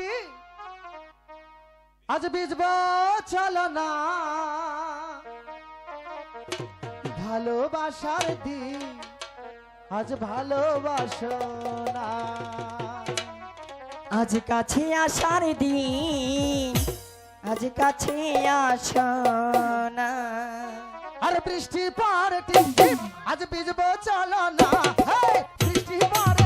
পারটি আজ বিজব চলো না ভালোবাসার দিন আজ ভালোবাসো আজ কাছে আসার দিন আজ কাছে আসো না। আর বৃষ্টি পরে টিপ, আজ বিজব চলো না! বৃষ্টি পরে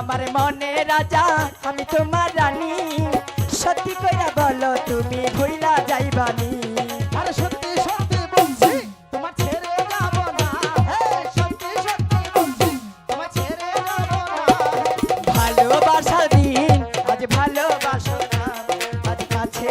আমার মনে রাজা আমি তোমার রানী। সত্যি কইরা বলো তুমি ভুইলা যাইবানি আরে সত্যি সত্যি বলছি তোমার ছেড়ে যাব না। সত্যি সত্যি বলছি তোমার ছেড়ে যাব না। ভালোবাসা দিন আজ ভালোবাসো না। আজ কাছে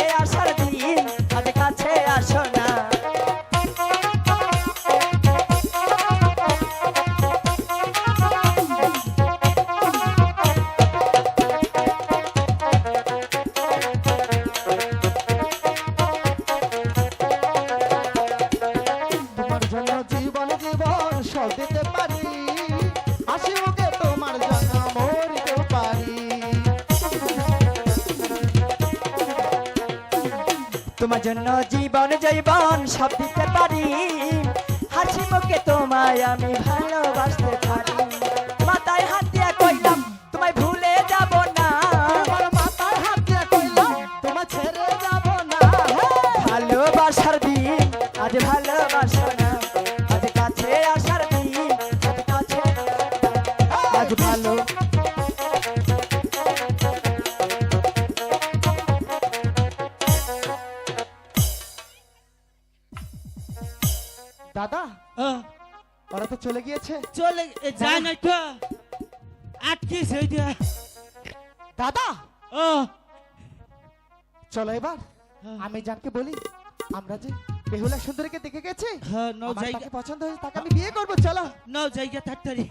সব দিতে পারি। হাসি মুখে তোমার জন্য মরিতে পারি। তোমার জন্য জীবন জৈবন সব দিতে পারি। হাসি মুখে তোমায় আমি ভালোবাসতে পারি। মাথায় হাত দিয়া কইলাম তোমায় ভুলে যাব না। মাথায় হাত দিয়ে কইলাম তোমার ছেড়ে যাব না। ভালোবাসার দিন আজ ভালোবাসো না। আজ ভালো। দাদা ওরা তো চলে গিয়েছে। চলে যায় না তো। আটকে সেইটা দাদা! ও চলো এবার। হ্যাঁ। আমি জানকে বলি আমরা যে বেহুলা সুন্দরীকে দেখে গেছি হ্যাঁ নও জায়গা পছন্দ হয়েছে তাকে আমি বিয়ে করব চলো। নও জায়গা থাকতারি